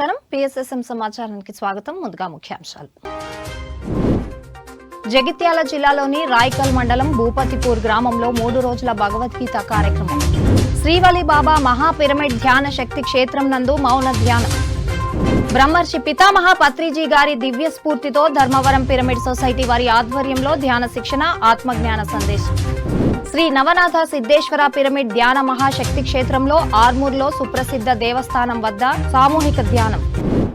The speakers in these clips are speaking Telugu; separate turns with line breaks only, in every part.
నమస్కారం. పిఎస్ఎస్ఎం సమాచారానికి స్వాగతం. ముందుగా ముఖ్యాంశాలు. జగిత్యాల జిల్లాలోని రాయకల్ మండలం భూపతిపూర్ గ్రామంలో మూడు రోజుల భగవద్గీత కార్యక్రమం. శ్రీవలి బాబా మహా పిరమిడ్ ధ్యాన శక్తి క్షేత్రం నందు మౌన ధ్యానం. బ్రహ్మర్షి పితామహ పత్రిజీ గారి దివ్య స్ఫూర్తితో ధర్మవరం పిరమిడ్ సొసైటీ వారి ఆధ్వర్యంలో ధ్యాన శిక్షణ ఆత్మజ్ఞాన సందేశం. శ్రీ నవనాథ సిద్ధేశ్వర పిరమిడ్ ధ్యాన మహాశక్తి క్షేత్రంలో ఆర్మూర్లో సుప్రసిద్ధ దేవస్థానం వద్ద సామూహిక ధ్యానం.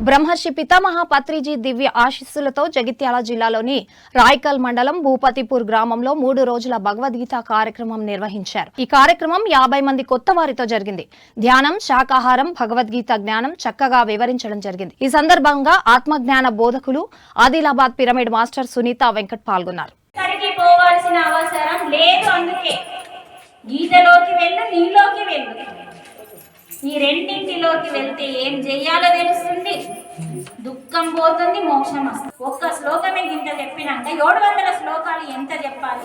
బ్రహ్మర్షి పితామహ పత్రిజీ దివ్య ఆశీస్సులతో జగిత్యాల జిల్లాలోని రాయ్కల్ మండలం భూపతిపూర్ గ్రామంలో మూడు రోజుల భగవద్గీత కార్యక్రమం నిర్వహించారు. ఈ కార్యక్రమం యాభై మంది కొత్త వారితో జరిగింది. ధ్యానం శాకాహారం భగవద్గీత జ్ఞానం చక్కగా వివరించడం జరిగింది. ఈ సందర్భంగా ఆత్మజ్ఞాన బోధకులు ఆదిలాబాద్ పిరమిడ్ మాస్టర్ సునీత వెంకట్ పాల్గొన్నారు.
ఎక్కడికి అవసరం లేదు అందుకే. గీతలోకి వెళ్ళు నీలోకి వెళ్ళు. ఈ రెండింటిలోకి వెళ్తే ఏం చెయ్యాలో తెలుస్తుంది? దుఃఖం పోతుంది మోక్షం వస్తుంది. ఒక్క శ్లోకమే గింత చెప్పినాక ఏడు వందల శ్లోకాలు ఎంత చెప్పాలి?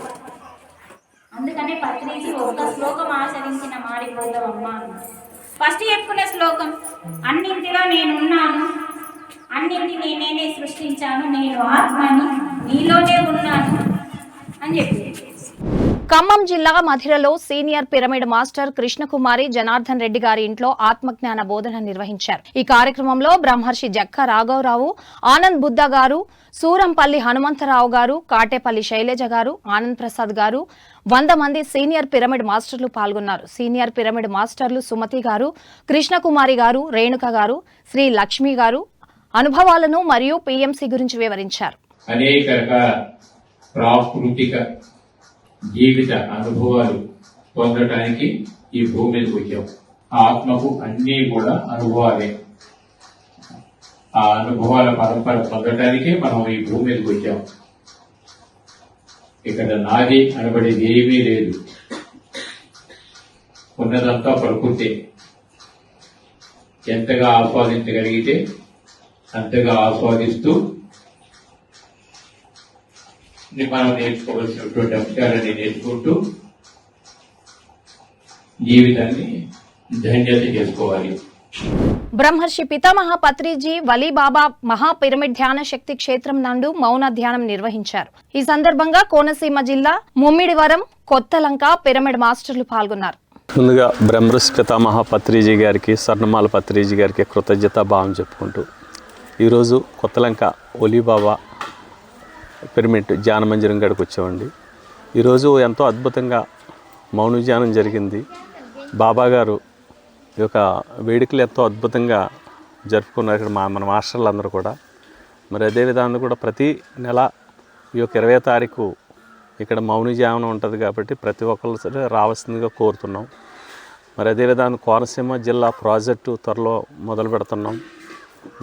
అందుకనే పత్రిజీ ఒక్క శ్లోకం ఆచరించిన మారిపోతాం అమ్మా. ఫస్ట్ చెప్పుకునే శ్లోకం అన్నింటిలో నేనున్నాను అన్నింటినీ నేనే సృష్టించాను. నేను ఆత్మని నీలోనే ఉన్నాను. అని చెప్పి
ఖమ్మం జిల్లా మధిరలో senior pyramid master Krishnakumari Janardhan Reddy గారి ఇంట్లో ఆత్మజ్ఞాన బోధన నిర్వహించారు. ఈ కార్యక్రమంలో బ్రహ్మర్షి జక్క రాఘవరావు ఆనంద్ బుద్ధ గారు సూరంపల్లి హనుమంతరావు గారు కాటేపల్లి శైలజ గారు ఆనంద్ ప్రసాద్ గారు వంద మంది సీనియర్ పిరమిడ్ మాస్టర్లు పాల్గొన్నారు. సీనియర్ పిరమిడ్ మాస్టర్లు సుమతి గారు కృష్ణకుమారి గారు రేణుక గారు శ్రీ లక్ష్మి గారు అనుభవాలను మరియు పీఎంసీ గురించి వివరించారు.
అనేక ప్రాకృతిక జీవిత అనుభవాలు పొందటానికి ఈ భూమి మీదకి వచ్చాం ఆత్మకు అన్నీ కూడా అనుభవాలే. ఆ అనుభవాల పరంపర పొందటానికే మనం ఈ భూమి మీదకి వచ్చాం. ఇక్కడ నాది అనబడేది ఏమీ లేదు. ఉన్నదంతా ప్రకృతి. ఎంతగా ఆస్వాదించగలిగితే అంతగా ఆస్వాదిస్తూ మనం నేర్చుకోవాల్సినటువంటి అంశాలని నేర్చుకుంటూ జీవితాన్ని ధన్యత చేసుకోవాలి.
బ్రహ్మర్షి పితామహ పత్రిజీ వలీబాబా మహా పిరమిడ్ ధ్యాన శక్తి క్షేత్రం నందు మౌన ధ్యానం నిర్వహించారు. ఈ సందర్భంగా కోనసీమ జిల్లా ముమ్మిడివరం కొత్తలంక పిరమిడ్ మాస్టర్లు పాల్గొన్నారు.
ముందుగా బ్రహ్మృష్ పితామహ పత్రిజీ గారికి స్వర్ణమాల పత్రిజీ గారికి కృతజ్ఞత భావం చెప్పుకుంటూ ఈరోజు కొత్తలంక ఒలీబాబా పిరమిడ్ ధ్యాన మందిరం గడికి వచ్చామండి. ఈరోజు ఎంతో అద్భుతంగా మౌన ధ్యానం జరిగింది. బాబా గారు ఈ యొక్క వేడుకలు ఎంతో అద్భుతంగా జరుపుకున్నారు ఇక్కడ మా మన మాస్టర్లు అందరూ కూడా. మరి అదే విధానం కూడా ప్రతి నెల ఈ యొక్క ఇరవై తారీఖు ఇక్కడ మౌని జామనం ఉంటుంది కాబట్టి ప్రతి ఒక్కరు సరే రావాల్సిందిగా కోరుతున్నాం. మరి అదే విధానం కోనసీమ జిల్లా ప్రాజెక్టు త్వరలో మొదలు పెడుతున్నాం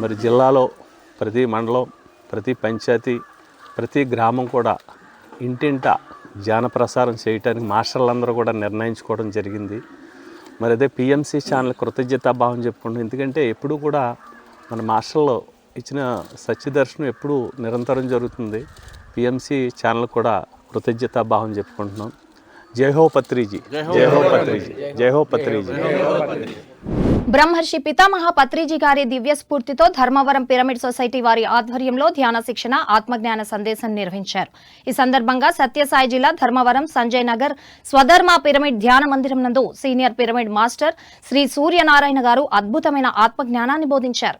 మరి జిల్లాలో ప్రతి మండలం ప్రతి పంచాయతీ ప్రతి గ్రామం కూడా ఇంటింట ధ్యాన ప్రసారం చేయటానికి మాస్టర్లందరూ కూడా నిర్ణయించుకోవడం జరిగింది. మరి అదే పిఎంసి ఛానల్ కృతజ్ఞతా భావం చెప్పుకుంటాం ఎందుకంటే ఎప్పుడూ కూడా మన మాస్టర్లు ఇచ్చిన సత్యదర్శనం ఎప్పుడూ నిరంతరం జరుగుతుంది. పిఎంసి ఛానల్ కూడా కృతజ్ఞతా భావం చెప్పుకుంటున్నాం. జై హో పత్రిజీ. జై హో పత్రిజీ. జై హో పత్రిజీ.
బ్రహ్మర్షి పితామహ పత్రిజీ గారి దివ్య స్ఫూర్తితో ధర్మవరం పిరమిడ్ సొసైటీ వారి ఆధ్వర్యంలో ధ్యాన శిక్షణ ఆత్మజ్ఞాన సందేశం నిర్వహించారు. ఈ సందర్భంగా సత్యసాయి జిల్లా ధర్మవరం సంజయ్ నగర్ స్వధర్మ పిరమిడ్ ధ్యాన మందిరం నందు senior pyramid master Sri Suryanarayana గారు అద్భుతమైన ఆత్మజ్ఞానాన్ని బోధించారు.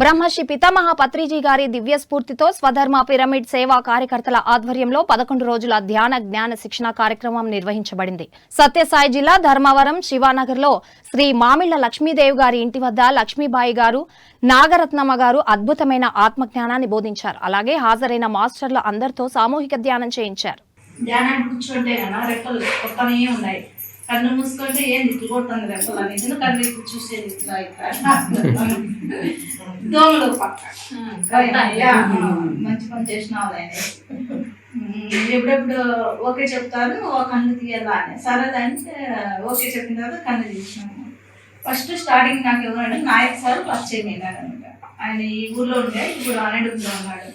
బ్రహ్మశ్రీ పితామహ పత్రిజీ గారి దివ్య స్ఫూర్తితో స్వధర్మ పిరమిడ్ సేవా కార్యకర్తల ఆధ్వర్యంలో పదకొండు రోజుల ధ్యాన జ్ఞాన శిక్షణ కార్యక్రమం నిర్వహించబడింది. సత్యసాయి జిల్లా ధర్మవరం శివానగర్లో శ్రీ మామిళ్ళ లక్ష్మీదేవి గారి ఇంటి వద్ద లక్ష్మీబాయి గారు నాగరత్నమ్మ గారు అద్భుతమైన ఆత్మజ్ఞానాన్ని బోధించారు. అలాగే హాజరైన మాస్టర్లు అందరితో సామూహిక ధ్యానం చేయించారు.
ధ్యానం కూర్చుంటే రెక్కలు కొత్తనే ఉన్నాయి. కన్ను మూసుకుంటే ఏం రెప్పలా నిజం కన్ను ఇప్పుడు చూసేది ఇట్లా ఇట్లా దోమలు పక్క. మంచి పని చేసినావు ఎప్పుడెప్పుడు ఓకే చెప్తారు ఓ కన్ను తీయాలా అని. సరే అంటే ఓకే చెప్పిన తర్వాత కన్ను తీసినాము. ఫస్ట్ స్టార్టింగ్ నాకు ఎవరంటే నాయక్ సార్ అయినాడు అనమాట. ఆయన ఈ ఊర్లో ఉండే ఇప్పుడు అనేడుగులో ఉన్నాడు.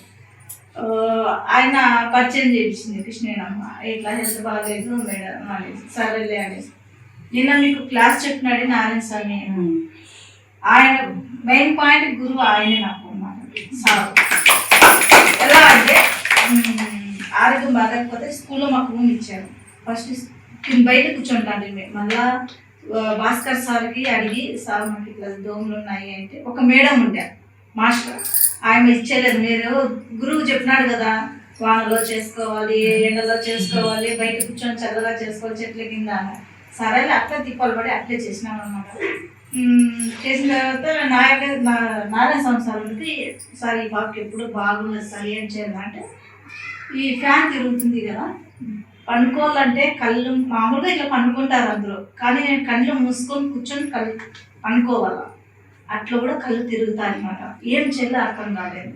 ఆయన పరిచయం చేయించింది కృష్ణయ్యనమ్మ. ఇట్లా హెల్త్ బాగాలేదు మేడం అనేసి సరేలే అనేసి. నిన్న మీకు క్లాస్ చెప్పినాడు నారాయణ స్వామి. ఆయన మెయిన్ పాయింట్ గురువు ఆయనే నాకు అన్నమాట. సార్. ఎలా అంటే ఆరోగ్యం బాగలేకపోతే స్కూల్లో మాకు రూమ్ ఇచ్చారు. ఫస్ట్ బయట కూర్చుంటాండి మేము. మళ్ళా భాస్కర్ సార్కి అడిగి సార్ మాకు ఇట్లా దోమలు ఉన్నాయి అంటే ఒక మేడం ఉండే. మాస్టర్. ఆయన ఇచ్చేలేదు. మీరు గురువు చెప్పినాడు కదా వానలో చేసుకోవాలి ఎండలో చేసుకోవాలి బయట కూర్చొని చల్లగా చేసుకోవాలి చెట్ల కింద సరే సరేలే అట్లా తిప్పాలి పడి అట్లే చేసినాను అనమాట చేసిన తర్వాత నాయక నా- నారాయణ సంవత్సరాలకి సార్ ఈ బాబుకి ఎప్పుడు బాగుండదు సార్ ఏం చేయాలంటే ఈ ఫ్యాన్ తిరుగుతుంది కదా. పండుకోవాలంటే కళ్ళు మామూలుగా ఇట్లా పండుకుంటారు అందరూ. కానీ నేను కళ్ళు మూసుకొని కూర్చొని కళ్ళు పండుకోవాల? అట్లా కూడా కళ్ళు తిరుగుతాయి అనమాట ఏం చేయాలో అర్థం కాలేదు.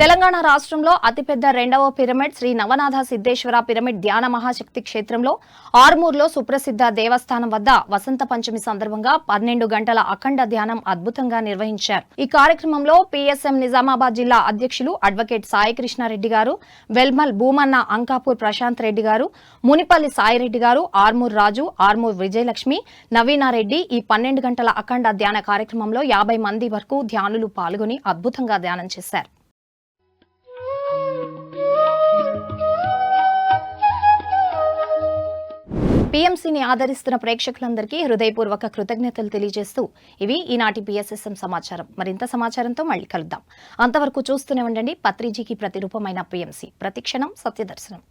తెలంగాణ రాష్ట్రంలో అతిపెద్ద రెండవ పిరమిడ్ శ్రీ నవనాథ సిద్ధేశ్వర పిరమిడ్ ధ్యాన మహాశక్తి క్షేత్రంలో ఆర్మూర్లో సుప్రసిద్ధ దేవస్థానం వద్ద వసంత పంచమి సందర్భంగా పన్నెండు గంటల అఖండ ధ్యానం అద్భుతంగా నిర్వహించారు. ఈ కార్యక్రమంలో పిఎస్ఎం నిజామాబాద్ జిల్లా అధ్యక్షులు అడ్వకేట్ సాయికృష్ణారెడ్డి గారు వెల్మల్ భూమన్న అంకాపూర్ ప్రశాంత్ రెడ్డి గారు మునిపల్లి సాయిరెడ్డి గారు ఆర్మూర్ రాజు ఆర్మూర్ విజయలక్ష్మి నవీనారెడ్డి ఈ పన్నెండు గంటల అఖండ ధ్యాన కార్యక్రమంలో యాభై మంది వరకు ధ్యానులు పాల్గొని అద్భుతంగా ధ్యానం చేశారు. పిఎంసీని ఆదరిస్తున్న ప్రేక్షకులందరికీ హృదయపూర్వక కృతజ్ఞతలు తెలియజేస్తూ ఇవి ఈనాటి పిఎస్ఎస్ఎం సమాచారం. మరింత సమాచారంతో మళ్ళీ కలుద్దాం. అంతవరకు చూస్తూనే ఉండండి. పత్రిజీకి ప్రతిరూపమైన పిఎంసీ. ప్రతిక్షణం సత్యదర్శనం.